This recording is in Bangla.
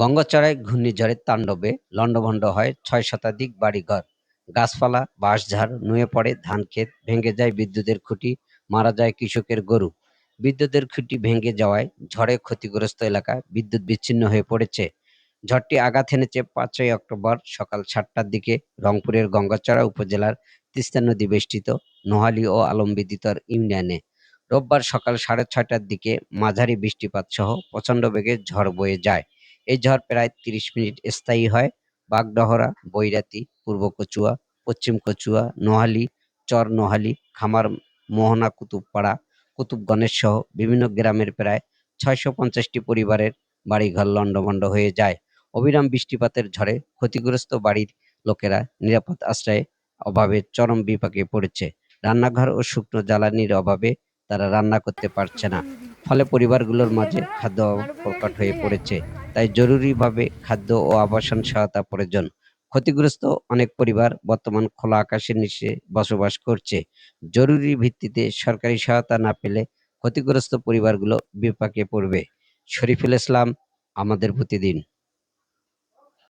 গঙ্গাচড়ায় ঘূর্ণিঝড়ের তাণ্ডবে লণ্ডভণ্ড হয় ছয় শতাধিক বাড়িঘর। গাছপালা, বাঁশঝাড়, নুয়ে পড়ে, ধান ধানক্ষেত ভেঙে যায় বিদ্যুতের খুঁটি, মারা যায় কৃষকের গরু। বিদ্যুতের খুঁটি ভেঙে যাওয়ায় ঝড়ে ক্ষতিগ্রস্ত এলাকা বিদ্যুৎ বিচ্ছিন্ন হয়ে পড়েছে। ঝড়টি আঘাত এনেছে পাঁচই অক্টোবর সকাল সাতটার দিকে রংপুরের গঙ্গাচড়া উপজেলার তিস্তা নদী বেষ্টিত নোহালি ও আলমবিদিতর ইউনিয়নে। রোববার সকাল সাড়ে ছয়টার দিকে মাঝারি বৃষ্টিপাত সহ প্রচণ্ড বেগে ঝড় বয়ে যায়। এই ঝড় প্রায় তিরিশ মিনিট স্থায়ী হয়। বাগডহরা, বৈরাতি, পূর্ব কচুয়া, পশ্চিম কচুয়া, নোহালী, চর নোহালী, খামার মোহনা, কুতুবপাড়া কুতুবগণেশ সহ বিভিন্ন গ্রামের প্রায় ছয়শো পঞ্চাশটি পরিবারের বাড়িঘর লণ্ডভণ্ড হয়ে যায়। অবিরাম বৃষ্টিপাতের ঝড়ে ক্ষতিগ্রস্ত বাড়ির লোকেরা নিরাপদ আশ্রয়ে অভাবে চরম বিপাকে পড়েছে। রান্নাঘর ও শুকনো জ্বালানির অভাবে তারা রান্না করতে পারছে না। ফলে পরিবারগুলোর মাঝে খাদ্য প্রকট হয়ে পড়েছে। তাই জরুরিভাবে খাদ্য ও আবাসন সহায়তা প্রয়োজন। ক্ষতিগ্রস্ত অনেক পরিবার বর্তমান খোলা আকাশের নিচে বসবাস করছে। জরুরি ভিত্তিতে সরকারি সহায়তা না পেলে ক্ষতিগ্রস্ত পরিবারগুলো বিপাকে পড়বে। শরীফুল ইসলাম, আমাদের প্রতিদিন।